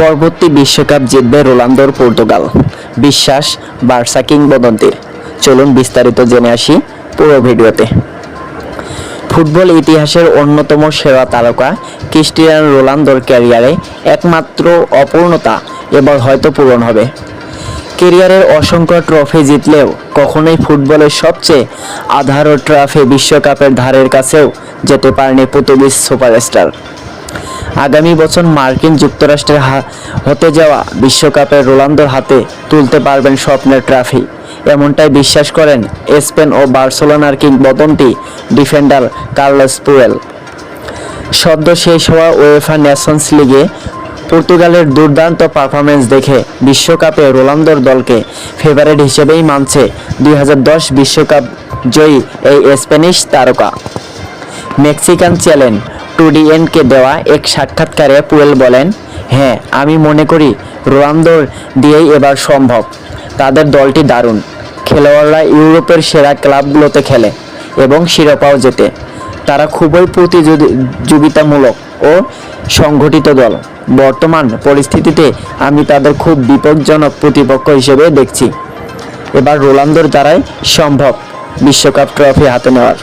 পরবর্তী বিশ্বকাপ জিতবে রোনালদোর পর্তুগাল। বিশ্বাস, বার্সা কিংবদন্তির চলুন বিস্তারিত জেনে আসি পুরো ভিডিওতে। ফুটবল ইতিহাসের অন্যতম সেরা তারকা ক্রিস্টিয়ানো রোনালদোর ক্যারিয়ারে একমাত্র অপূর্ণতা এবার হয়তো পূরণ হবে। কেরিয়ারের অসংখ্য ট্রফি জিতলেও কখনোই ফুটবলের সবচেয়ে আধারো ট্রফি বিশ্বকাপের ধারের কাছেও যেতে পারেনি পর্তুগিজ সুপারস্টার। আগামী বছর মার্কিন যুক্তরাষ্ট্রের হতে যাওয়া বিশ্বকাপে রোনালদোর হাতে তুলতে পারবেন স্বপ্নের ট্রফি। এমনটাই বিশ্বাস করেন স্পেন ও বার্সেলোনার কিংবদন্তি ডিফেন্ডার কার্লোস পুয়েল। সদ্য শেষ হওয়া ওয়েফা নেশনস লিগে পর্তুগালের দুর্দান্ত পারফরমেন্স দেখে বিশ্বকাপে রোনালদোর দলকে ফেভারিট হিসেবেই মানছে দুই বিশ্বকাপ জয়ী এই স্প্যানিশ তারকা। মেক্সিকান চ্যালেঞ্জ টুডিএনকে দেওয়া এক সাক্ষাৎকারে পুয়েল বলেন হ্যাঁ আমি মনে করি রোনালদোর দিয়েই এবার সম্ভব। তাদের দলটি দারুণ। খেলোয়াড়রা ইউরোপের সেরা ক্লাবগুলোতে খেলে এবং শিরোপাও জেতে। তারা খুবই প্রতিযোগিতামূলক ও সংগঠিত দল। বর্তমান পরিস্থিতিতে আমি তাদের খুব বিপজ্জনক প্রতিপক্ষ হিসেবে দেখছি। এবার রোনালদোর দ্বারাই সম্ভব বিশ্বকাপ ট্রফি হাতে নেওয়ার।